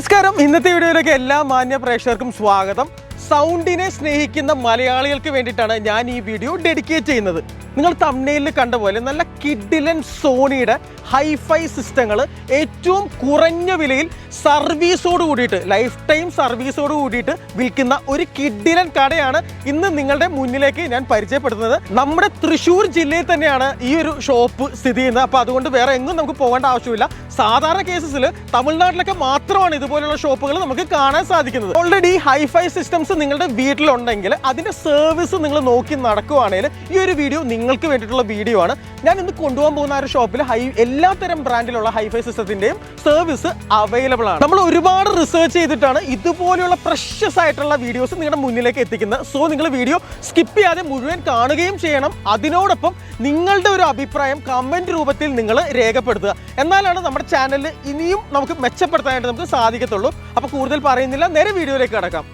നമസ്കാരം. ഇന്നത്തെ വീഡിയോയിലേക്ക് എല്ലാ മാന്യ പ്രേക്ഷകർക്കും സ്വാഗതം. സൗണ്ടിനെ സ്നേഹിക്കുന്ന മലയാളികൾക്ക് വേണ്ടിയിട്ടാണ് ഞാൻ ഈ വീഡിയോ ഡെഡിക്കേറ്റ് ചെയ്യുന്നത്. നിങ്ങൾ തമ്മനയിൽ കണ്ട പോലെ നല്ല കിഡിലൻ സോണിയുടെ ഹൈഫൈ സിസ്റ്റങ്ങൾ ഏറ്റവും കുറഞ്ഞ വിലയിൽ സർവീസോട് കൂടിയിട്ട് ലൈഫ് ടൈം സർവീസോട് കൂടിയിട്ട് വിൽക്കുന്ന ഒരു കിഡിലൻ കടയാണ് ഇന്ന് നിങ്ങളുടെ മുന്നിലേക്ക് ഞാൻ പരിചയപ്പെടുത്തുന്നത്. നമ്മുടെ തൃശ്ശൂർ ജില്ലയിൽ തന്നെയാണ് ഈ ഒരു ഷോപ്പ് സ്ഥിതി ചെയ്യുന്നത്. അപ്പോൾ അതുകൊണ്ട് വേറെ എങ്ങും നമുക്ക് പോകേണ്ട ആവശ്യമില്ല. സാധാരണ കേസസിൽ തമിഴ്നാട്ടിലൊക്കെ മാത്രമാണ് ഇതുപോലുള്ള ഷോപ്പുകൾ നമുക്ക് കാണാൻ സാധിക്കുന്നത്. ഓൾറെഡി ഹൈഫൈ സിസ്റ്റംസ് നിങ്ങളുടെ വീട്ടിലുണ്ടെങ്കിൽ അതിന്റെ സർവീസ് നിങ്ങൾ നോക്കി നടക്കുവാണെങ്കിൽ ഈ ഒരു വീഡിയോ നിങ്ങൾക്ക് വേണ്ടിയിട്ടുള്ള വീഡിയോ ആണ്. ഞാൻ ഇന്ന് കൊണ്ടുപോകാൻ പോകുന്ന ആ ഒരു ഷോപ്പിൽ ഹൈ എല്ലാത്തരം ബ്രാൻഡിലുള്ള ഹൈഫൈ സിസ്റ്റത്തിന്റെയും സർവീസ് അവൈലബിൾ ആണ്. നമ്മൾ ഒരുപാട് റിസർച്ച് ചെയ്തിട്ടാണ് ഇതുപോലെയുള്ള പ്രഷ്യസ് ആയിട്ടുള്ള വീഡിയോസ് നിങ്ങളുടെ മുന്നിലേക്ക് എത്തിക്കുന്നത്. സോ നിങ്ങൾ വീഡിയോ സ്കിപ്പ് ചെയ്യാതെ മുഴുവൻ കാണുകയും ചെയ്യണം. അതിനോടൊപ്പം നിങ്ങളുടെ ഒരു അഭിപ്രായം കമന്റ് രൂപത്തിൽ നിങ്ങൾ രേഖപ്പെടുത്തുക. എന്നാലാണ് നമ്മുടെ ചാനലിൽ ഇനിയും നമുക്ക് മെച്ചപ്പെടുത്താനായിട്ട് നമുക്ക് സാധിക്കത്തുള്ളൂ. അപ്പോൾ കൂടുതൽ പറയുന്നില്ല. നേരെ വീഡിയോയിലേക്ക് കടക്കാം.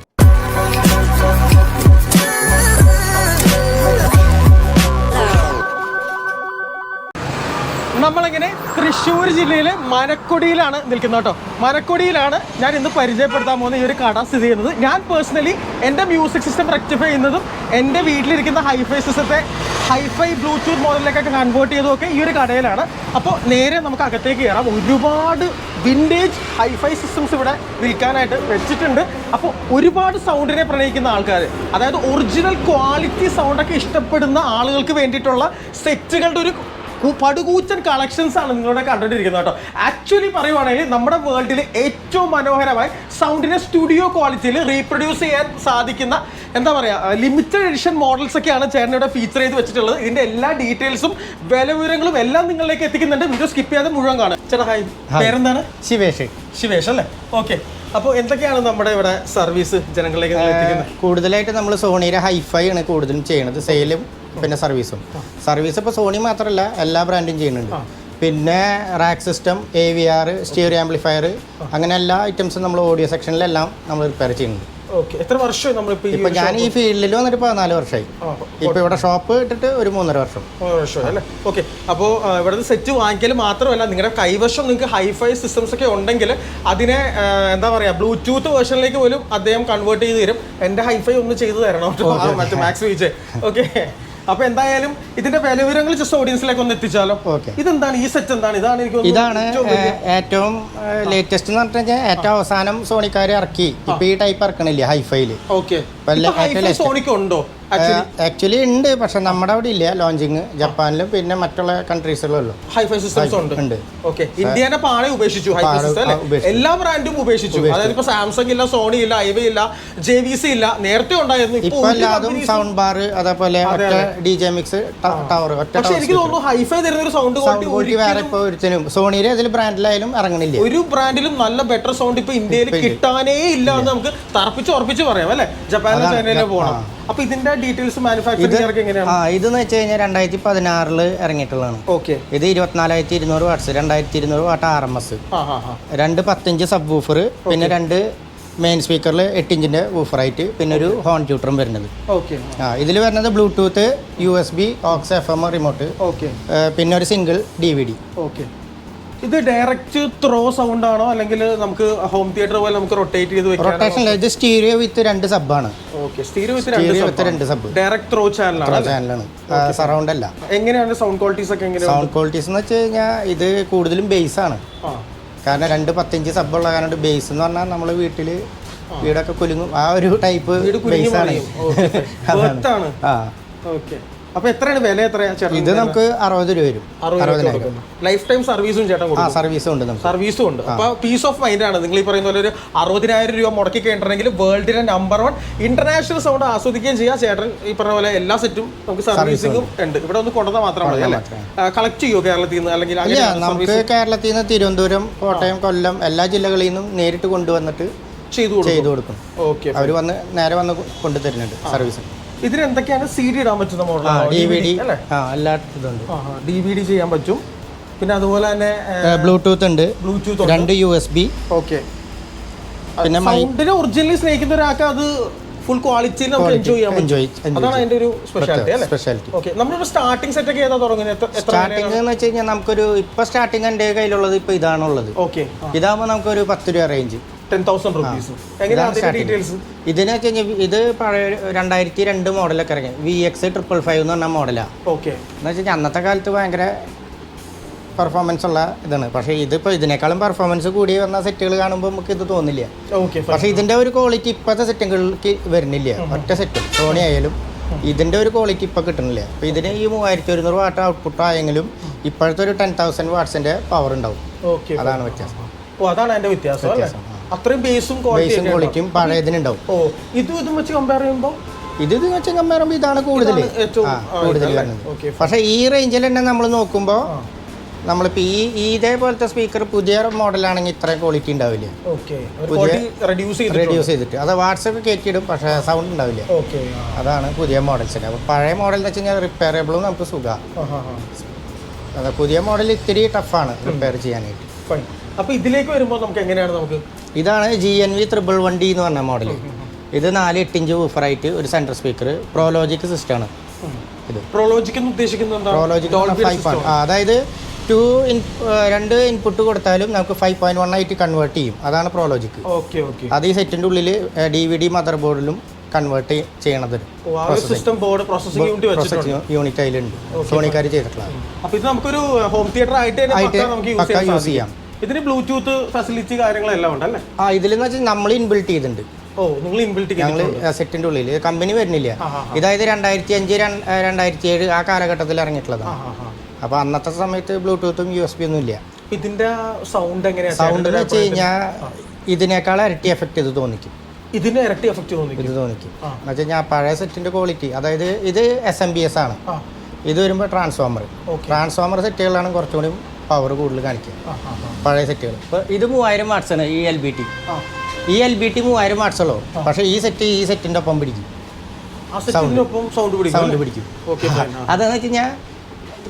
നമ്മളിങ്ങനെ തൃശ്ശൂർ ജില്ലയിലെ മനക്കൊടിയിലാണ് നിൽക്കുന്നത് കേട്ടോ. മനക്കൊടിയിലാണ് ഞാൻ ഇന്ന് പരിചയപ്പെടുത്താൻ പോകുന്ന ഈ ഒരു കട സ്ഥിതി ചെയ്യുന്നത്. ഞാൻ പേഴ്സണലി എന്റെ മ്യൂസിക് സിസ്റ്റം റെക്ടിഫൈ ചെയ്യുന്നതും എന്റെ വീട്ടിലിരിക്കുന്ന ഹൈഫൈ സിസ്റ്റത്തെ ഹൈഫൈ ബ്ലൂടൂത്ത് മോഡലിലേക്കൊക്കെ കൺവേർട്ട് ചെയ്തതൊക്കെ ഈ ഒരു കടയിലാണ്. അപ്പോൾ നേരെ നമുക്ക് അകത്തേക്ക് കയറാം. ഒരുപാട് വിന്റേജ് ഹൈഫൈ സിസ്റ്റംസ് ഇവിടെ വിൽക്കാനായിട്ട് വെച്ചിട്ടുണ്ട്. അപ്പോൾ ഒരുപാട് സൗണ്ടിനെ പ്രണയിക്കുന്ന ആൾക്കാർ അതായത് ഒറിജിനൽ ക്വാളിറ്റി സൗണ്ടൊക്കെ ഇഷ്ടപ്പെടുന്ന ആളുകൾക്ക് വേണ്ടിയിട്ടുള്ള സെറ്റുകളുടെ ഒരു പടുകൂച്ചൻ കളക്ഷൻസ് ആണ് നിങ്ങളുടെ കണ്ടുകൊണ്ടിരിക്കുന്നത് കേട്ടോ. ആക്ച്വലി പറയുവാണെങ്കിൽ നമ്മുടെ വേൾഡിൽ ഏറ്റവും മനോഹരമായി സൗണ്ടിനെ സ്റ്റുഡിയോ ക്വാളിറ്റിയിൽ റീപ്രൊഡ്യൂസ് ചെയ്യാൻ സാധിക്കുന്ന എന്താ പറയുക ലിമിറ്റഡ് എഡിഷൻ മോഡൽസ് ഒക്കെയാണ് ചേട്ടൻ ഇവിടെ ഫീച്ചർ ചെയ്ത് വെച്ചിട്ടുള്ളത്. ഇതിന്റെ എല്ലാ ഡീറ്റെയിൽസും വില വിവരങ്ങളും എല്ലാം നിങ്ങളിലേക്ക് എത്തിക്കുന്നുണ്ട്. വീഡിയോ സ്കിപ്പ് ചെയ്യാതെ മുഴുവൻ കാണാം. ചേട്ടാ ഹായ് പേരെന്താണ്? ശിവേഷ്. ശിവേഷ് അല്ലേ? ഓക്കെ അപ്പോൾ എന്തൊക്കെയാണ് നമ്മുടെ ഇവിടെ സർവീസ് ജനങ്ങളിലേക്ക് കൂടുതലായിട്ട് നമ്മൾ സോണിയുടെ ഹൈഫൈ ആണ് കൂടുതലും ചെയ്യുന്നത്. സെയിലും പിന്നെ സർവീസും. സർവീസ് ഇപ്പോൾ സോണി മാത്രമല്ല എല്ലാ ബ്രാൻഡും ചെയ്യുന്നുണ്ട്. പിന്നെ rack system A V R stereo amplifier അങ്ങനെ എല്ലാ ഐറ്റംസും നമ്മൾ ഓഡിയോ സെക്ഷനിലെല്ലാം നമ്മൾ റിപ്പയർ ചെയ്യുന്നുണ്ട്. ഓക്കെ എത്ര വർഷമായി നമ്മളിപ്പോൾ ഈ ഇപ്പൊ ഞാൻ ഈ ഫീൽഡിൽ വന്നിട്ട് പതിനാല് വർഷമായി ഇപ്പൊ ഇവിടെ ഷോപ്പ് ഇട്ടിട്ട് ഒരു മൂന്നര വർഷം. മൂന്ന് വർഷമായി അല്ലേ? ഓക്കെ അപ്പോൾ ഇവിടുത്തെ സെറ്റ് വാങ്ങിക്കൽ മാത്രമല്ല നിങ്ങളുടെ കൈവശം നിങ്ങൾക്ക് ഹൈഫൈ സിസ്റ്റംസ് ഒക്കെ ഉണ്ടെങ്കിൽ അതിനെ എന്താ പറയുക ബ്ലൂടൂത്ത് വേർഷനിലേക്ക് പോലും അദ്ദേഹം കൺവേർട്ട് ചെയ്ത് തരും. എന്റെ ഹൈഫൈ ഒന്ന് ചെയ്തു തരണം. മറ്റേ മാക്സ് വിജയ് ഓക്കെ അപ്പൊ എന്തായാലും ഇതിന്റെ വില വിവരങ്ങൾ ജസ്റ്റ് ഓഡിയൻസിലേക്ക് ഒന്ന് എത്തിച്ചാലോ? ഇതെന്താണ്? ഈ സെറ്റ് എന്താണ്? ഇതാണ് എനിക്ക് ഇതാണ് ഏറ്റവും ലേറ്റസ്റ്റ് എന്ന് പറഞ്ഞു കഴിഞ്ഞാൽ ഏറ്റവും അവസാനം സോണിക്കാർ ഇറക്കി. ഇപ്പൊ ഈ ടൈപ്പ് ഇറക്കണില്ലേ ഹൈഫൈൽ. ഓക്കെ. സോണിക്ക് ഉണ്ടോ ആക്ച്വലി ആക്ച്വലി ഉണ്ട് പക്ഷെ നമ്മുടെ അവിടെ ഇല്ല. ലോഞ്ചിങ് ജപ്പാനിലും പിന്നെ മറ്റുള്ള കൺട്രീസിലുള്ളൂ ഹൈഫൈ സിസ്റ്റംസ് ഉണ്ട്. ഉണ്ട്. ഓക്കെ ഇന്ത്യനെ പാടെ ഉപേക്ഷിച്ചു ഹൈഫൈ സിസ്റ്റം. എല്ലാ ബ്രാൻഡും ഉപേക്ഷിച്ചു. അതായത് ഇപ്പൊ സാംസങ് ഇല്ല സോണി ഇല്ല ഐവ ഇല്ല ജെ വി സി ഇല്ല നേരത്തെ ഉണ്ടായിരുന്നു ഇപ്പൊ എല്ലാതും സൗണ്ട് ബാർ അതേപോലെ ഒറ്റ ഡി ജെ മിക്സ് ടവർ ഒറ്റ പക്ഷെ എനിക്ക് തോന്നുന്നു ഹൈഫൈ തരുന്ന ഒരു സൗണ്ട് ക്വാളിറ്റി വേറെ ഇപ്പൊ ഒരുത്തിനും. സോണിയുടെ അതിൽ ബ്രാൻഡിലായാലും ഇറങ്ങണില്ല ഒരു ബ്രാൻഡിലും നല്ല ബെറ്റർ സൗണ്ട് ഇപ്പൊ ഇന്ത്യയിൽ കിട്ടാനേ ഇല്ല എന്ന് നമുക്ക് തറപ്പിച്ച് ഉറപ്പിച്ച് പറയാം അല്ലെ? ജപ്പാനിലും ചൈനയിലും പോകണം. അപ്പൊ ഇതിന്റെ ഡീറ്റെയിൽസ് മാനുഫാക്ചറിംഗ് ഒക്കെ എങ്ങനെയാണ്? ആ ഇതെന്ന് വെച്ച് കഴിഞ്ഞാൽ രണ്ടായിരത്തി പതിനാറിൽ ഇറങ്ങിയിട്ടുള്ളതാണ്. ഓക്കെ ഇത് ഇരുപത്തിനാലായിരത്തി ഇരുന്നൂറ് വാട്ട്സ് രണ്ടായിരത്തി ഇരുന്നൂറ് വാട്ട് ആർ എം എസ് രണ്ട് പത്തിഞ്ച് സബ് വൂഫർ പിന്നെ രണ്ട് മെയിൻ സ്പീക്കറിൽ എട്ട് ഇഞ്ചിന്റെ വൂഫറായിട്ട് പിന്നെ ഒരു ഹോൺ ട്യൂട്ടറും വരുന്നത്. ഓക്കെ ആ ഇതിൽ വരുന്നത് Bluetooth U S B aux F M remote okay പിന്നെ ഒരു single D V D okay ഇത് ഡയറക്റ്റ് ത്രോ സൗണ്ട് ആണോ? അല്ലെങ്കിൽ നമുക്ക് ഹോം തിയേറ്റർ പോലെ നമുക്ക് റൊട്ടേറ്റ് ചെയ്ത് വെക്കാം റൊട്ടേഷൻ ഇത് സ്റ്റീരിയോ വിത്ത് രണ്ട് സബ്ബാണ് ഓക്കെ സ്റ്റീരിയോ വിത്ത് രണ്ട് വിത്ത് രണ്ട് സബ് ഡയറക്റ്റ് ത്രോ ചാനലാണ് ചാനലാണ് സറൗണ്ട് അല്ല? എങ്ങനെയാണ് സൗണ്ട് ക്വാളിറ്റീസ് ഒക്കെ എങ്ങനെയാണ്? സൗണ്ട് ക്വാളിറ്റീസ് എന്ന് വെച്ച് കഴിഞ്ഞാൽ ഇത് കൂടുതലും ബേസ് ആണ്. കാരണം രണ്ട് പത്തഞ്ച് സബ് ഉള്ള കാരണം ബേസ് എന്ന് പറഞ്ഞാൽ നമ്മൾ വീട്ടിൽ വീടൊക്കെ കുലുങ്ങും. ആ ഒരു ടൈപ്പ് ബേസ് ആണ്. ആണ്. ആ. ഓക്കെ അപ്പൊ എത്രയാണ് വില എത്രയാണ് ചേട്ടൻ ഇത് നമുക്ക് അറുപത് രൂപ വരും. അറുപതിനായിരം. ലൈഫ് ടൈം സർവീസും ചേട്ടൻ കൊടുക്കും സർവീസും ഉണ്ട് സർവീസും ഉണ്ട്. അപ്പൊ പീസ് ഓഫ് മൈൻഡ് ആണ്. നിങ്ങൾ ഈ പറയുന്ന പോലെ ഒരു അറുപതിനായിരം രൂപ മുടക്കി കഴിഞ്ഞിട്ടുണ്ടെങ്കിൽ വേൾഡിലെ നമ്പർ വൺ ഇന്റർനാഷണൽ സൗണ്ട് ആസ്വദിക്കുകയും ചെയ്യാം. ചേട്ടൻ ഈ പറഞ്ഞ പോലെ എല്ലാ സെറ്റും നമുക്ക് സർവീസിംഗും ഉണ്ട്. ഇവിടെ ഒന്ന് കൊണ്ടുവന്നാൽ മാത്രമാണ് അല്ലേ? കളക്ട് ചെയ്യുമോ കേരളത്തിൽ നിന്ന്? അല്ലെങ്കിൽ നമുക്ക് കേരളത്തിൽ നിന്ന് തിരുവനന്തപുരം കോട്ടയം കൊല്ലം എല്ലാ ജില്ലകളിൽ നിന്നും നേരിട്ട് കൊണ്ടുവന്നിട്ട് ചെയ്തു കൊടുക്കും. ഓക്കെ അവർ വന്ന് നേരെ വന്ന് കൊണ്ടു തരുന്നുണ്ട് സർവീസ് ഇതിന് എന്തൊക്കെയാണ് സി ഡി ഇടാൻ പറ്റുന്ന മോഡലാണ് ഡി വി ഡി അല്ലേ? ആ ഡി വി ഡി ചെയ്യാൻ പറ്റും. പിന്നെ അതുപോലെ തന്നെ ബ്ലൂടൂത്ത് ഉണ്ട്. ബ്ലൂടൂത്ത് രണ്ട് യു എസ് ബി ഓക്കെ പിന്നെ മൈൻഡിനെ സൗണ്ടിനെ ഒറിജിനലി സ്നേഹിക്കുന്ന ഒരാൾക്ക് അത് ഫുൾ ക്വാളിറ്റിയിൽ നമുക്ക് എൻജോയ് ചെയ്യാൻ എൻജോയ് അതാണ് അതിന്റെ ഒരു സ്പെഷ്യാലിറ്റി അല്ലേ? സ്പെഷ്യാലിറ്റി ഓക്കെ നമ്മുടെ സ്റ്റാർട്ടിംഗ് സെറ്റ് ഒക്കെ ഏതാ തുടങ്ങുന്നത് സ്റ്റാർട്ടിംഗ് എന്ന് വെച്ച് കഴിഞ്ഞാൽ നമുക്കൊരു ഇപ്പൊ സ്റ്റാർട്ടിംഗ് എന്റെ കയ്യിലുള്ളത് ഇപ്പൊ ഇതാണുള്ളത്. ഓക്കെ ഇതാകുമ്പോൾ നമുക്കൊരു പത്ത് രൂപ റേഞ്ച് ടെൻ തൗസൻഡ് റുപ്പീസ് എങ്ങനെയാണ്. ഡീറ്റെയിൽസ് ഇതിനൊക്കെ ഇത് പഴയ രണ്ടായിരത്തി രണ്ട് മോഡലൊക്കെ ഇറങ്ങി. വി എക്സ് ട്രിപ്പിൾ ഫൈവ് എന്ന് പറഞ്ഞ മോഡലാണ് ഓക്കെ. എന്ന് വെച്ചാൽ അന്നത്തെ കാലത്ത് ഭയങ്കര പെർഫോമൻസ് ഉള്ള ഇതാണ്. പക്ഷേ ഇതിപ്പോൾ ഇതിനേക്കാളും പെർഫോമൻസ് കൂടി വന്ന സെറ്റുകൾ കാണുമ്പോൾ നമുക്ക് ഇത് തോന്നില്ല. ഓക്കെ പക്ഷേ ഇതിന്റെ ഒരു ക്വാളിറ്റി ഇപ്പോഴത്തെ സെറ്റുകൾക്ക് വരുന്നില്ല. ഒറ്റ സെറ്റ് സോണി ആയാലും ഇതിന്റെ ഒരു ക്വാളിറ്റി ഇപ്പോൾ കിട്ടുന്നില്ല. അപ്പോൾ ഇതിന് ഈ മൂവായിരത്തി ഒരുന്നൂറ് വാട്ട് ഔട്ട്പുട്ട് ആയെങ്കിലും ഇപ്പോഴത്തെ ഒരു ടെൻ തൗസൻഡ് വാട്ട്സിന്റെ പവർ ഉണ്ടാവും. ഓക്കെ അതാണ് വ്യത്യാസം. ഓ അതാണ് അല്ലേ? വ്യത്യാസം, അത്രയും ബേസും ബേസും ക്വാളിറ്റിയും പഴയതിനുണ്ടാവും ഓ ഇതും ഇതും വെച്ച് കമ്പയർ ചെയ്യുമ്പോൾ ഇത് ഇത് വെച്ച് കമ്പയർ ചെയ്യുമ്പോൾ ഇതാണ് കൂടുതൽ ഇതാണ് ഏറ്റവും, ആ, ആ, കൂടുതൽ? വരുന്നത്. പക്ഷേ ഈ റേഞ്ചിൽ തന്നെ നമ്മൾ നോക്കുമ്പോൾ നമ്മളിപ്പോൾ ഈ ഈ ഇതേപോലത്തെ സ്പീക്കർ പുതിയ മോഡലാണെങ്കിൽ ഇത്രയും ക്വാളിറ്റി ഉണ്ടാവില്ല. ഓക്കെ റെഡ്യൂസ് ചെയ്തിട്ടുണ്ട്. റെഡ്യൂസ് ചെയ്തിട്ട്. അത് വാട്സപ്പ് കയറ്റിയിടും പക്ഷേ സൗണ്ട് ഉണ്ടാവില്ല. ഓക്കെ അതാണ് പുതിയ മോഡൽസിന് അപ്പോൾ പഴയ മോഡൽ എന്ന് വെച്ച് കഴിഞ്ഞാൽ റിപ്പയറബിളും നമുക്ക് സുഖമാണ് അതെ പുതിയ മോഡൽ ഇത്തിരി ടഫാണ് റിപ്പയർ ചെയ്യാനായിട്ട്. ഫൈൻ അപ്പൊ ഇതിലേക്ക് വരുമ്പോൾ നമുക്ക് എങ്ങനെയാണ് നമുക്ക് ഇതാണ് G N V triple one D എന്ന് പറഞ്ഞ മോഡൽ ഇത് നാല് എട്ട് ഇഞ്ച് വൂഫറായിട്ട് ഒരു സെൻട്രൽ സ്പീക്കർ പ്രോലോജിക് സിസ്റ്റമാണ് ഇത്. പ്രോളോജിക് എന്ന് ഉദ്ദേശിക്കുന്നത് എന്താ? പ്രോലോജിക് Dolby ഫൈവ് അതായത് ടു ഇൻ രണ്ട് ഇൻപുട്ട് കൊടുത്താലും നമുക്ക് ഫൈവ് പോയിന്റ് വൺ ആയിട്ട് കൺവേർട്ട് ചെയ്യും. അതാണ് പ്രോലോജിക് ഓക്കെ ഓക്കെ അത് ഈ സെറ്റിന്റെ ഉള്ളിൽ ഡി വി ഡി മദർ ബോർഡിലും കൺവേർട്ട് ചെയ്യണത് system board processing unit unit അതിലുണ്ട്. സോണിക്കാർ ചെയ്തിട്ടുള്ളത് അപ്പോൾ ഇത് നമുക്കൊരു ഹോം തിയേറ്റർ ആയിട്ട് യൂസ്. ചെയ്യാം. ഇതിന് ബ്ലൂടൂത്ത് ഫെസിലിറ്റി കാര്യങ്ങളെല്ലാം ഉണ്ടല്ലേ? ആ ഇതിലെന്ന് വെച്ചാൽ നമ്മൾ ഇൻബിൽറ്റ് ചെയ്തിട്ടുണ്ട്. ഓ നിങ്ങൾ ഇൻബിൽറ്റ് ഞങ്ങൾ സെറ്റിന്റെ ഉള്ളിൽ കമ്പനി വരുന്നില്ല. ഇതായത് രണ്ടായിരത്തി അഞ്ച് രണ്ടായിരത്തി ഏഴ് ആ കാലഘട്ടത്തിൽ ഇറങ്ങിയിട്ടുള്ളതാണ് അപ്പോൾ അന്നത്തെ സമയത്ത് ബ്ലൂടൂത്തും യു എസ് ബി ഒന്നും ഇല്ല. ഇതിന്റെ സൗണ്ട് എങ്ങനെയാണ് സൗണ്ട് എന്ന് വെച്ച് കഴിഞ്ഞാൽ ഇതിനേക്കാൾ ഇരട്ടി എഫക്റ്റ് ഇത് തോന്നിക്കും. ഇതിന് ഇരട്ടി എഫക്റ്റ് തോന്നിക്കും. ഇത് തോന്നിക്കും. എന്ന് വെച്ചാൽ ഞാൻ പഴയ സെറ്റിന്റെ ക്വാളിറ്റി അതായത് ഇത് എസ് എം ബി എസ് ആണ്. ഇത് വരുമ്പോൾ ട്രാൻസ്ഫോമർ ട്രാൻസ്ഫോമർ സെറ്റുകളാണ് കുറച്ചുകൂടി പവർ കൂടുതൽ കാണിക്കുക. പഴയ സെറ്റുകൾ ഇപ്പോൾ ഇത് മൂവായിരം ആണ് ഈ എൽ ബി ടി ഈ എൽ ബി ടി മൂവായിരം വാട്ട്സ് ഉള്ളു. പക്ഷേ ഈ സെറ്റ് ഈ സെറ്റിന്റെ ഒപ്പം പിടിക്കും. സൗണ്ട് പിടിക്കും അതെന്ന് വെച്ച് കഴിഞ്ഞാൽ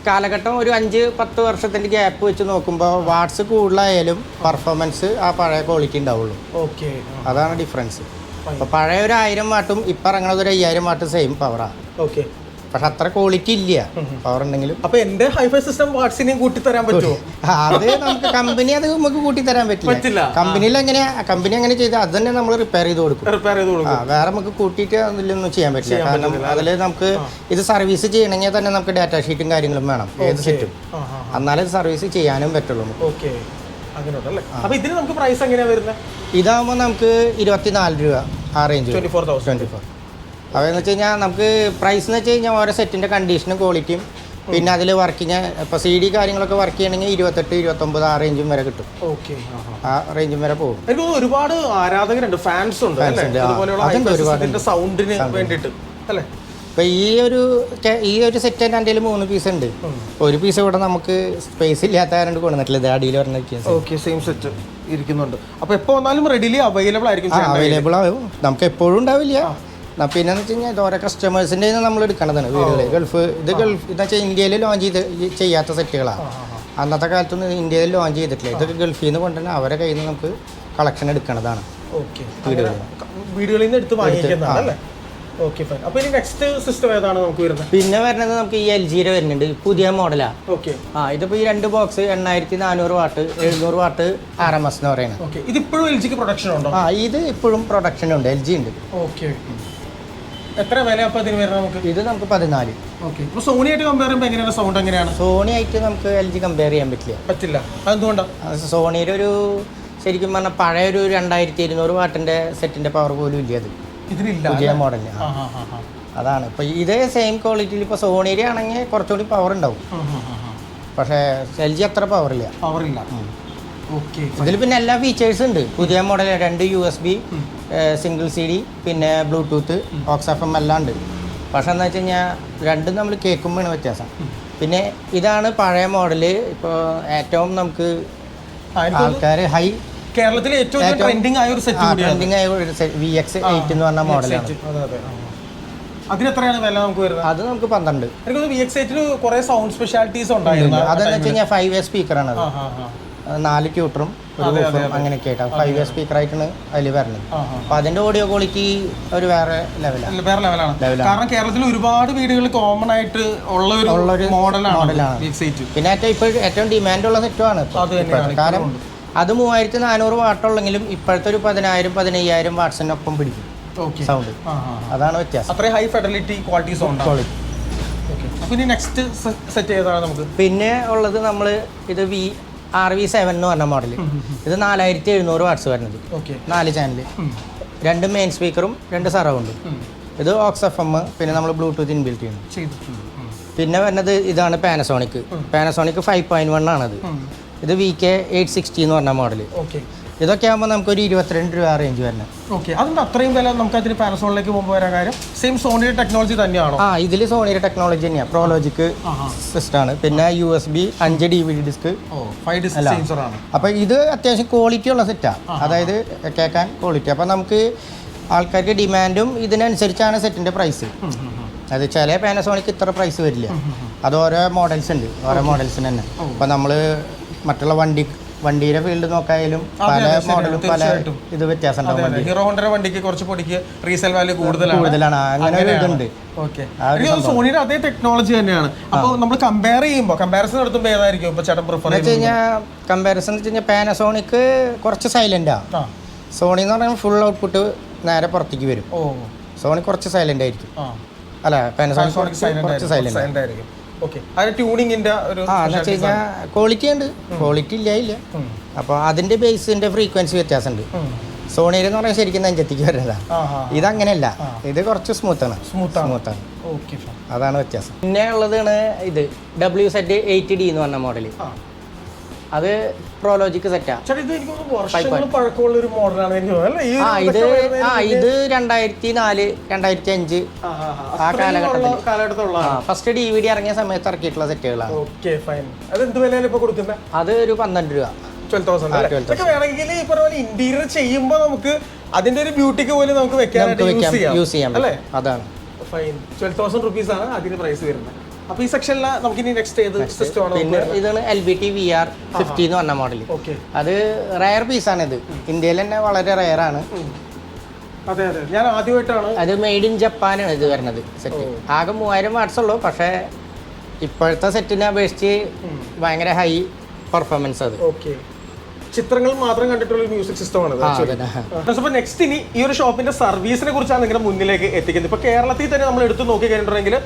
കാലഘട്ടം ഒരു അഞ്ച് പത്ത് വർഷത്തിന്റെ ഗ്യാപ്പ് വെച്ച് നോക്കുമ്പോൾ വാട്സ് കൂടുതലായാലും പെർഫോമൻസ് ആ പഴയ ക്വാളിറ്റി ഉണ്ടാവുള്ളൂ. ഓക്കെ അതാണ് ഡിഫറൻസ് അപ്പോൾ പഴയ ഒരു ആയിരം വാട്ടും ഇപ്പം ഇറങ്ങണത് ഒരു അയ്യായിരം വാട്ടും സെയിം പവറാണ് ഓക്കെ പക്ഷെ അത്ര ക്വാളിറ്റി ഇല്ല. പവർ ഉണ്ടെങ്കിലും. അപ്പൊ എന്റെ ഹൈഫൈ സിസ്റ്റം വാട്സിനെയും കൂട്ടി തരാൻ പറ്റുമോ അത് നമുക്ക് കമ്പനി അത് നമുക്ക് കൂട്ടി തരാൻ പറ്റില്ല. കമ്പനിയിൽ അങ്ങനെ കമ്പനി അങ്ങനെ ചെയ്ത് അത് തന്നെ നമ്മൾ റിപ്പയർ ചെയ്ത് കൊടുക്കും. റിപ്പയർ ചെയ്ത് കൊടുക്കും. വേറെ നമുക്ക് കൂട്ടിയിട്ട് അതിലൊന്നും ചെയ്യാൻ പറ്റില്ല. കാരണം അതിൽ നമുക്ക് ഇത് സർവീസ് ചെയ്യണമെങ്കിൽ തന്നെ നമുക്ക് ഡാറ്റ ഷീറ്റും കാര്യങ്ങളും വേണം. ഏത് സെറ്റും എന്നാലേ സർവീസ് ചെയ്യാനും പറ്റുള്ളൂ. ഓക്കെ അപ്പൊ ഇതിന് നമുക്ക് പ്രൈസ് എങ്ങനെയാ വരുന്നത്? ഇതാകുമ്പോൾ നമുക്ക് ഇരുപത്തിനാല് രൂപ ആ range twenty four thousand twenty four അതെന്ന് വെച്ച് കഴിഞ്ഞാൽ നമുക്ക് പ്രൈസ് എന്ന് വെച്ച് കഴിഞ്ഞാൽ ഓരോ സെറ്റിന്റെ കണ്ടീഷനും ക്വാളിറ്റിയും പിന്നെ അതിൽ വർക്കിങ് ഇപ്പോൾ സി ഡി കാര്യങ്ങളൊക്കെ വർക്ക് ചെയ്യണമെങ്കിൽ ഇരുപത്തെട്ട് ഇരുപത്തൊമ്പത് ആ റേഞ്ചും വരെ കിട്ടും. ഓക്കെ ആ റേഞ്ചും വരെ പോകും. എനിക്ക് ഒരുപാട് ആരാധകരുണ്ട് ഫാൻസ് ഉണ്ട് അതുണ്ട്, ഒരുപാട് സൗണ്ടിന് വേണ്ടിയിട്ട് അല്ലേ? ഇപ്പോൾ ഈ ഒരു ഈ ഒരു സെറ്റ് തന്നെ എന്റെ മൂന്ന് പീസ് ഉണ്ട്. ഒരു പീസ് ഇവിടെ നമുക്ക് സ്പേസ് ഇല്ലാത്ത കാരണം കൊണ്ടുവന്നിട്ടില്ല. ഇത് അടിയിൽ പറഞ്ഞിരിക്കുന്നത് ഓക്കെ സെയിം സെറ്റ് ഇരിക്കുന്നുണ്ട്. അപ്പോൾ എപ്പോ വന്നാലും റെഡിലി അവൈലബിൾ ആയിരിക്കും അവൈലബിൾ ആവും. നമുക്ക് എപ്പോഴും ഉണ്ടാവില്ല. ന- പിന്നെന്ന് വെച്ച് കഴിഞ്ഞാൽ ഇത് ഓരോ കസ്റ്റമേഴ്സിന്റെ നമ്മൾ എടുക്കേണ്ടതാണ് വീടുകൾ ഗൾഫ് ഇത് ഗൾഫ് എന്ന് വെച്ചാൽ ഇന്ത്യയിൽ ലോഞ്ച് ചെയ്ത് ചെയ്യാത്ത സെറ്റുകളാണ് അന്നത്തെ കാലത്തൊന്നും ഇന്ത്യയിൽ ലോഞ്ച് ചെയ്തിട്ടില്ല. ഇതൊക്കെ ഗൾഫിൽ നിന്ന് കൊണ്ടുതന്നെ അവരെ കയ്യിൽ നിന്ന് നമുക്ക് കളക്ഷൻ എടുക്കേണ്ടതാണ് വീടുകളിൽ. നിന്ന് എടുത്ത് വാങ്ങിക്കുന്നതാണ് അല്ലേ? ഓക്കെ ഫൈൻ അപ്പൊ ഇനി നെക്സ്റ്റ് സിസ്റ്റം ഏതാണ് നമുക്ക് വരുന്നത്? പിന്നെ വരുന്നത് നമുക്ക് ഈ എൽ ജിയുടെ വരുന്നുണ്ട്. പുതിയ മോഡലാണ് ഓക്കെ. ആ ഇതിപ്പോ ഈ രണ്ട് ബോക്സ് എണ്ണായിരത്തി നാനൂറ് വാട്ട് എഴുന്നൂറ് വാട്ട് ആർ എം എസ് എന്ന് പറയുന്നത്. ഓക്കെ. ഇതിപ്പോഴും എൽ ജിക്ക് പ്രൊഡക്ഷൻ ഉണ്ടോ? ആ ഇത് ഇപ്പോഴും പ്രൊഡക്ഷൻ ഉണ്ട്. എൽ ജി ഉണ്ട്. ഓക്കെ. എത്ര വില അപ്പൊ ഇതിന് വരുന്നത് നമുക്ക്? ഇത് നമുക്ക് പതിനാല്. ഓക്കെ. സോണി ആയിട്ട് കമ്പയർ ചെയ്യുമ്പോൾ എങ്ങനെയാണ്? സൗണ്ട് എങ്ങനെയാണ്? സോണി ആയിട്ട് നമുക്ക് എൽ ജി കമ്പയർ ചെയ്യാൻ പറ്റില്ല. പറ്റില്ല. അതെന്തുകൊണ്ടാണ് അത് സോണിയുടെ ഒരു ശരിക്കും പറഞ്ഞാൽ പഴയ ഒരു രണ്ടായിരത്തി ഇരുന്നൂറ് വാട്ടിന്റെ സെറ്റിന്റെ പവർ പോലും ഇല്ല അത്. ഇതിനില്ല പുതിയ മോഡലിന് അതാണ്. ഇപ്പോൾ ഇതേ സെയിം ക്വാളിറ്റിയിൽ ഇപ്പോൾ സോണിയുടെ ആണെങ്കിൽ കുറച്ചുകൂടി പവർ ഉണ്ടാവും. പക്ഷേ എൽ ജി അത്ര പവർ ഇല്ല. പവറില്ല ഇതിൽ പിന്നെ എല്ലാ ഫീച്ചേഴ്സും ഉണ്ട്. പുതിയ മോഡൽ രണ്ട് U S B single C D പിന്നെ ബ്ലൂടൂത്ത് ഓക്സ് എഫ് എം എല്ലാം ഉണ്ട്. പക്ഷെ എന്താ വെച്ച് കഴിഞ്ഞാൽ രണ്ടും നമ്മൾ കേൾക്കുമ്പോഴാണ് വ്യത്യാസം. പിന്നെ ഇതാണ് പഴയ മോഡൽ ഇപ്പോൾ ഏറ്റവും നമുക്ക് ആൾക്കാർ ഹൈ കേരളത്തിൽ ഏറ്റവും ട്രെൻഡിങ് ആയ ഒരു സെറ്റ് ട്രെൻഡിങ് ആയ ഒരു വി എക്സ് എയ്റ്റ് എന്ന് പറഞ്ഞ മോഡലാണ്. അതിനെത്രയാണ് വില നമുക്ക് വരുന്നത്? അത് നമുക്ക് പന്ത്രണ്ട്. എനിക്ക് വി എക്സ് എയ്റ്റിന് കുറെ സൗണ്ട് സ്പെഷ്യാലിറ്റീസ് ഉണ്ടായിരുന്നു അതെന്ന് വെച്ച് കഴിഞ്ഞാൽ ഫൈവ് ഇയർ സ്പീക്കറാണ്. അത് നാല് ട്യൂട്ടറും ഒരു വൂഫറും അങ്ങനെയൊക്കെ ആയിട്ടാണ് ഫൈവ് ഇയർ സ്പീക്കറായിട്ടാണ് അതിൽ വരുന്നത് അപ്പൊ അതിന്റെ ഓഡിയോ ക്വാളിറ്റി ഒരു വേറെ ലെവലാണ് വേറെ ലെവലാണ്. കാരണം കേരളത്തിൽ ഒരുപാട് വീടുകളിൽ കോമൺ ആയിട്ട് ഉള്ള ഒരു മോഡലാണ് പിന്നെ ഏറ്റവും ഇപ്പോൾ ഏറ്റവും ഡിമാൻഡുള്ള സെറ്റുമാണ് അത് തന്നെയാണ്. കാരണം അത് മൂവായിരത്തി നാനൂറ് വാട്ടുള്ളെങ്കിലും ഇപ്പോഴത്തെ ഒരു പതിനായിരം പതിനയ്യായിരം വാട്സിനൊപ്പം പിടിക്കും. സൗണ്ട് അതാണ് വ്യത്യാസം. അത്രയും high fidelity quality sound quality പിന്നെ നെക്സ്റ്റ് സെറ്റ് ചെയ്തതാണ് നമുക്ക്? പിന്നെ ഉള്ളത് നമ്മൾ ഇത് വി ആർ വി സെവൻ എന്ന് പറഞ്ഞ മോഡൽ ഇത് നാലായിരത്തി എഴുന്നൂറ് വാട്സ് വരുന്നത്. ഓക്കെ നാല് ചാനൽ രണ്ട് മെയിൻ സ്പീക്കറും രണ്ട് സറൗണ്ടും ഇത് ഓക്സ് എഫ് എം പിന്നെ നമ്മൾ ബ്ലൂടൂത്ത് ഇൻബിൽറ്റ് ചെയ്യുന്നു. പിന്നെ വരുന്നത് ഇതാണ് Panasonic Panasonic five point one ആണത്. ഇത് വി കെ എയ്റ്റ് സിക്സ്റ്റി എന്ന് പറഞ്ഞ മോഡൽ ഓക്കെ ഇതൊക്കെ ആകുമ്പോൾ നമുക്കൊരു ഇരുപത്തിരണ്ട് രൂപ റേഞ്ച് വരണം. ഓക്കെ അതുകൊണ്ട് അത്രയും വില നമുക്ക് അതിന് പാനസോണിലേക്ക് പോകുമ്പോൾ വരാൻ കാര്യം സെയിം സോണിയുടെ ടെക്നോളജി തന്നെയാണോ? ആ ഇതിൽ സോണിയുടെ ടെക്നോളജി തന്നെയാണ് പ്രോലോജിക്ക് സിസ്റ്റം ആണ്. പിന്നെ യു എസ് ബി അഞ്ച് ഡി വി ഡി ഡിസ്ക്. ആണ്. അപ്പോൾ ഇത് അത്യാവശ്യം ക്വാളിറ്റി ഉള്ള സെറ്റാണ് അതായത് കേൾക്കാൻ ക്വാളിറ്റി അപ്പോൾ നമുക്ക് ആൾക്കാർക്ക് ഡിമാൻഡും ഇതിനനുസരിച്ചാണ് സെറ്റിന്റെ പ്രൈസ് അത് ചില പാനസോണിക്ക് ഇത്ര പ്രൈസ് വരില്ല. അത് ഓരോ മോഡൽസ് ഉണ്ട്. ഓരോ മോഡൽസിന് തന്നെ. അപ്പോൾ നമ്മൾ മറ്റുള്ള വണ്ടി വണ്ടിയുടെ ഫീൽഡ് നോക്കായാലും പല മോഡലും പല ഇത് വ്യത്യാസം ഉണ്ടാവും ഹീറോ ഹോണ്ടയുടെ വണ്ടിക്ക് കുറച്ച് പൊടിക്ക് റീസെൽ വാല്യൂ കൂടുതലാണ്. കൂടുതലാണ്. അങ്ങനെ ഒരു ഇതുണ്ട്. സോണിയുടെ അതേ ടെക്നോളജി തന്നെയാണ്. അപ്പോൾ നമ്മൾ കമ്പയർ ചെയ്യുമ്പോൾ കമ്പാരിസൺ നടത്തുമ്പോൾ ഏതായിരിക്കും ഇപ്പോൾ ചേട്ടൻ പ്രിഫർ എന്ന് വെച്ച് കഴിഞ്ഞാൽ കമ്പാരിസൺ എന്ന് വെച്ച് കഴിഞ്ഞാൽ പാനസോണിക്ക് കുറച്ച് സൈലന്റാണ് സോണി എന്ന് പറഞ്ഞാൽ ഫുൾ ഔട്ട്പുട്ട് നേരെ പുറത്തേക്ക് വരും. ഓ. സോണി കുറച്ച് സൈലന്റ് ആയിരിക്കും. അല്ല പാനസോണിക് സൈലന്റ് കുറച്ച്. സൈലന്റ് ആയിരിക്കും. ട്യൂണിങ്ങിന്റെ ഒരു ക്വാളിറ്റി ഉണ്ട്. ക്വാളിറ്റി ഇല്ല ഇല്ല അപ്പൊ അപ്പോൾ അതിന്റെ ബേസിന്റെ ഫ്രീക്വൻസി വ്യത്യാസമുണ്ട്. സോണിയിൽ എന്ന് പറഞ്ഞാൽ ശരിക്കും നെഞ്ചത്തേക്ക് വരുന്നതാണ് ഇത് അങ്ങനെയല്ല ഇതങ്ങനെയല്ല ഇത് കുറച്ച് സ്മൂത്താണ് സ്മൂത്ത് ആണ്. സ്മൂത്താണ് ഓക്കെ അതാണ് വ്യത്യാസം. പിന്നെ ഉള്ളതാണ് ഇത് ഡബ്ല്യു സെറ്റ് എയ്റ്റ് ഡി എന്ന് പറഞ്ഞ മോഡൽ അത് പ്രോലോജിക്ക് ചേട്ടാ ഇത് ആ ഇത് രണ്ടായിരത്തി നാല് രണ്ടായിരത്തി അഞ്ച് ആ, കാലഘട്ടത്തിൽ. ഫസ്റ്റ് ഡി വി ഡി ഇറങ്ങിയ സമയത്ത് ഇറക്കിയിട്ടുള്ള സെറ്റുകളാണ് അത് ഒരു പന്ത്രണ്ട് രൂപ. ട്വൽവ് തൗസൻഡ് ആ, അല്ലേ? 12,000. ഇതൊക്കെ വേണമെങ്കിൽ ഇന്റീരിയർ ചെയ്യുമ്പോൾ നമുക്ക് അതിന്റെ ഒരു ബ്യൂട്ടിക്ക് പോലും നമുക്ക് വെക്കാൻ യൂസ് ചെയ്യാം. അതാണ്. ഫൈൻ ട്വൽവ് തൗസൻഡ് റുപ്പീസ് ആണ് അതിന് പ്രൈസ് വരുന്നത്. അപ്പൊ ഈ സെക്ഷനിൽ നമുക്ക് ഇനി നെക്സ്റ്റ് ഏത് സിസ്റ്റം ആണ് പിന്നെ ഇതാണ് L B T V R fifty എന്ന് പറഞ്ഞ മോഡൽ അത് റയർ പീസാണ് ഇത്. ഇന്ത്യയിൽ തന്നെ വളരെ റയർ ആണ്. അതെ അതെ. ഞാൻ ആദ്യമായിട്ടാണ് അത് മെയ്ഡ് ഇൻ ജപ്പാനാണ് ഇത് വരുന്നത് സെറ്റ് ആകെ മൂവായിരം വാട്ട്സ് ഉള്ളൂ പക്ഷേ ഇപ്പോഴത്തെ സെറ്റിനെ അപേക്ഷിച്ച് ഭയങ്കര ഹൈ പെർഫോമൻസ് അത്. ഓക്കെ ചിത്രങ്ങൾ മാത്രം കണ്ടിട്ടുള്ള ഒരു മ്യൂസിക് സിസ്റ്റം ആണ് ആ അതന്നെ. അപ്പൊ നെക്സ്റ്റ് ഇനി ഈ ഒരു ഷോപ്പിന്റെ സർവീസിനെ കുറിച്ചാണ് നിങ്ങളുടെ മുന്നിലേക്ക് എത്തിക്കുന്നത്. ഇപ്പൊ കേരളത്തിൽ തന്നെ നമ്മൾ എടുത്തു നോക്കി കഴിഞ്ഞിട്ടുണ്ടെങ്കിൽ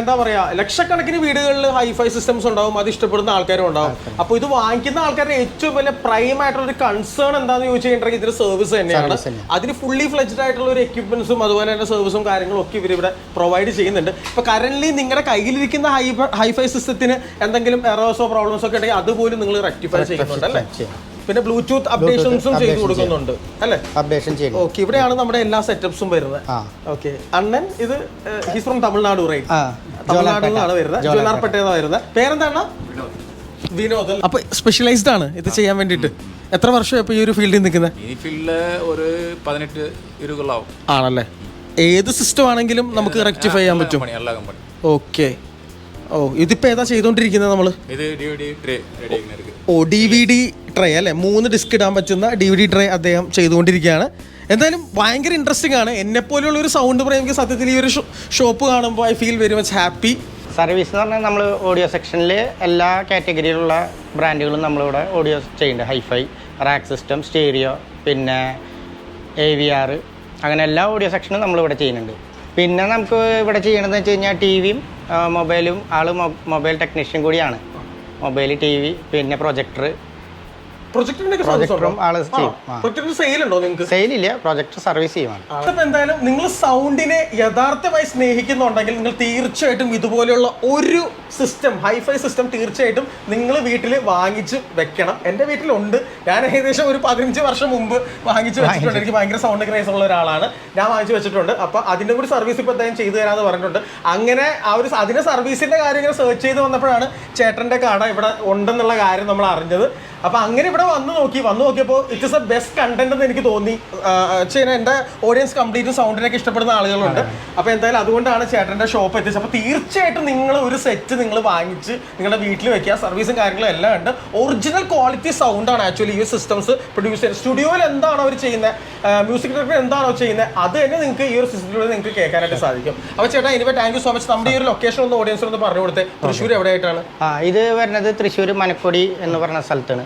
എന്താ പറയാ ലക്ഷക്കണക്കിന് വീടുകളിൽ ഹൈഫൈ സിസ്റ്റംസ് ഉണ്ടാവും അത് ഇഷ്ടപ്പെടുന്ന ആൾക്കാരും ഉണ്ടാവും. അപ്പോൾ ഇത് വാങ്ങിക്കുന്ന ആൾക്കാരുടെ ഏറ്റവും വലിയ പ്രൈം ആയിട്ടുള്ള ഒരു കൺസേൺ എന്താണെന്ന് ചോദിച്ചു കഴിഞ്ഞിട്ടുണ്ടെങ്കിൽ ഇതിന്റെ സർവീസ് തന്നെയാണ്. അതിന് ഫുള്ളി ഫ്ലെജ്ഡ് ആയിട്ടുള്ള ഒരു എക്യുപ്മെന്റ്സും അതുപോലെ തന്നെ സർവീസും കാര്യങ്ങളും ഒക്കെ ഇവർ ഇവിടെ പ്രൊവൈഡ് ചെയ്യുന്നുണ്ട്. ഇപ്പൊ കറന്റ് നിങ്ങളുടെ കയ്യിലിരിക്കുന്ന ഹൈ ഹൈഫൈ സിസ്റ്റത്തിന് എന്തെങ്കിലും എറേഴ്സോ പ്രോബ്ലംസോ ഒക്കെ ഉണ്ടെങ്കിൽ അതുപോലും നിങ്ങൾ റെക്ടിഫൈ ചെയ്യുന്നുണ്ട് അല്ലേ. പിന്നെ ബ്ലൂടൂത്ത് അപ്ഡേഷൻസും ചെയ്തു കൊടുക്കുന്നുണ്ട്. അല്ലേ? അപ്ഡേഷൻ ചെയ്യും ഓക്കെ ഇവിടെയാണ് നമ്മുടെ എല്ലാ സെറ്റപ്സും വരുന്നത്. ഓക്കെ അണ്ണൻ ഇത് ഹിസ് ഫ്രം തമിഴ്നാട് റൈറ്റ് നിന്നാണ് വരുന്നത്. ജോലാർപേട്ട വരുന്നത് പേരെന്താണ്? വിനോദൻ അപ്പൊ സ്പെഷ്യലൈസ്ഡ് ആണ് ഇത് ചെയ്യാൻ വേണ്ടിയിട്ട്. എത്ര വർഷം ഇപ്പൊ ഈ ഒരു ഫീൽഡിൽ നിൽക്കുന്നത് ഈ ഫീൽഡിൽ ഒരു പതിനെട്ട് ഇരുകളാവും ആണല്ലേ? ഏത് സിസ്റ്റം ആണെങ്കിലും നമുക്ക് റെക്ടിഫൈ ചെയ്യാൻ പറ്റും. ഓക്കെ ഓ ഇതിപ്പോ ഏതാ ചെയ്തോണ്ടിരിക്കുന്നത് നമ്മൾ? ഇത് ഓ ഡി വി ഡി ട്രേ അല്ലേ? മൂന്ന് ഡിസ്ക് ഇടാൻ പറ്റുന്ന ഡി വി ഡി ട്രേ അദ്ദേഹം ചെയ്തുകൊണ്ടിരിക്കുകയാണ്. എന്തായാലും ഭയങ്കര ഇൻട്രസ്റ്റിംഗ് ആണ്. എന്നെ പോലെയുള്ള ഒരു സൗണ്ട് പ്രേമിക്ക് സത്യത്തിൽ ഈ ഒരു ഷോപ്പ് കാണുമ്പോൾ I feel very much happy service എന്ന് പറഞ്ഞാൽ നമ്മൾ ഓഡിയോ സെക്ഷനിൽ എല്ലാ കാറ്റഗറിയിലുള്ള ബ്രാൻഡുകളും നമ്മളിവിടെ ഓഡിയോ ചെയ്യുന്നുണ്ട്. ഹൈഫൈ റാക്ക് സിസ്റ്റം സ്റ്റീരിയോ പിന്നെ എ വി ആർ അങ്ങനെ എല്ലാ ഓഡിയോ സെക്ഷനും നമ്മളിവിടെ ചെയ്യുന്നുണ്ട്. പിന്നെ നമുക്ക് ഇവിടെ ചെയ്യണമെന്ന് വെച്ച് കഴിഞ്ഞാൽ ടി വിയും മൊബൈലും ആൾ മൊബൈൽ ടെക്നീഷ്യൻ കൂടിയാണ്. മൊബൈൽ ടി വി പിന്നെ പ്രൊജക്ടർ സെയിലില്ല സർവീസ് ചെയ്യുവാണ് അപ്പൊ എന്തായാലും നിങ്ങൾ സൗണ്ടിനെ യഥാർത്ഥമായി സ്നേഹിക്കുന്നുണ്ടെങ്കിൽ നിങ്ങൾ തീർച്ചയായിട്ടും ഇതുപോലെയുള്ള ഒരു സിസ്റ്റം ഹൈഫൈ സിസ്റ്റം തീർച്ചയായിട്ടും നിങ്ങൾ വീട്ടിൽ വാങ്ങിച്ച് വെക്കണം. എന്റെ വീട്ടിലുണ്ട്. ഞാൻ ഏകദേശം ഒരു പതിനഞ്ച് വർഷം മുമ്പ് വാങ്ങിച്ച് വെച്ചിട്ടുണ്ട്. എനിക്ക് ഭയങ്കര സൗണ്ട് ക്രേസ് ഉള്ള ഒരാളാണ്. ഞാൻ വാങ്ങിച്ച് വെച്ചിട്ടുണ്ട്. അപ്പൊ അതിന്റെ കൂടി സർവീസ് ഇപ്പൊ എന്തായാലും ചെയ്തു തരാന്ന് പറഞ്ഞിട്ടുണ്ട്. അങ്ങനെ ആ ഒരു അതിന്റെ സർവീസിന്റെ കാര്യം ഇങ്ങനെ സെർച്ച് ചെയ്ത് വന്നപ്പോഴാണ് ചേട്ടന്റെ കട ഇവിടെ ഉണ്ടെന്നുള്ള കാര്യം നമ്മൾ അറിഞ്ഞത്. അപ്പൊ അങ്ങനെ ഇവിടെ വന്ന് നോക്കി വന്ന് നോക്കിയപ്പോൾ it is a best content എന്ന് എനിക്ക് തോന്നി. ചേട്ടാ എന്റെ ഓഡിയൻസ് കംപ്ലീറ്റ് സൗണ്ടിനൊക്കെ ഇഷ്ടപ്പെടുന്ന ആളുകളുണ്ട്. അപ്പൊ എന്തായാലും അതുകൊണ്ടാണ് ചേട്ടന്റെ ഷോപ്പ് എത്തിച്ചത്. അപ്പൊ തീർച്ചയായിട്ടും നിങ്ങൾ ഒരു സെറ്റ് നിങ്ങൾ വാങ്ങിച്ച് നിങ്ങളുടെ വീട്ടിൽ വെക്കുക. സർവീസും കാര്യങ്ങളും എല്ലാം ഉണ്ട്. ഒറിജിനൽ ക്വാളിറ്റി സൗണ്ട് ആണ് ആക്ച്വലി ഈ സിസ്റ്റംസ് പ്രൊഡ്യൂസ് ചെയ്യുന്നത്. സ്റ്റുഡിയോയിൽ എന്താണോ അവർ ചെയ്യുന്നത്? മ്യൂസിക് ഡയറക്ടർ എന്താണോ ചെയ്യുന്നത്? അത് തന്നെ നിങ്ങൾക്ക് ഈ ഒരു സിസ്റ്റത്തിലൂടെ നിങ്ങൾക്ക് കേൾക്കാനായിട്ട് സാധിക്കും. അപ്പോൾ ചേട്ടാ anyway thank you so much നമ്മുടെ ഈ ഒരു ലൊക്കേഷൻ ഒന്ന് ഓഡിയൻസിനൊന്ന് പറഞ്ഞു കൊടുത്തേ. തൃശ്ശൂർ എവിടെയായിട്ടാണ്? ആ ഇത് വരുന്നത് തൃശ്ശൂർ മനക്കൊടി എന്ന് പറഞ്ഞ സ്ഥലത്താണ്.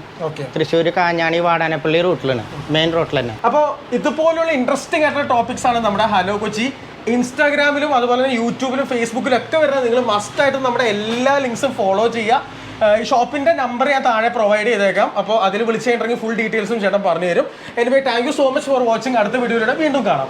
തൃശ്ശൂർ കാഞ്ഞാണി വാടാനപ്പള്ളി റൂട്ടിലാണ് മെയിൻ റോട്ടിൽ തന്നെ. അപ്പോൾ ഇതുപോലുള്ള ഇൻട്രസ്റ്റിംഗ് ആയിട്ടുള്ള ടോപ്പിക്സ് ആണ് നമ്മുടെ ഹലോ കൊച്ചി. ഇൻസ്റ്റാഗ്രാമിലും അതുപോലെ തന്നെ യൂട്യൂബിലും ഫേസ്ബുക്കിലും ഒക്കെ വരുന്നത് നിങ്ങൾ മസ്റ്റ് ആയിട്ട് നമ്മുടെ എല്ലാ ലിങ്ക്സും ഫോളോ ചെയ്യുക. ഈ ഷോപ്പിന്റെ നമ്പർ ഞാൻ താഴെ പ്രൊവൈഡ് ചെയ്തേക്കാം. അപ്പോൾ അതിൽ വിളിച്ചു കഴിഞ്ഞിട്ടുണ്ടെങ്കിൽ ഫുൾ ഡീറ്റെയിൽസും ചേട്ടൻ പറഞ്ഞു തരും. Anyway thank you so much for watching അടുത്ത വീഡിയോയിലൂടെ വീണ്ടും കാണാം.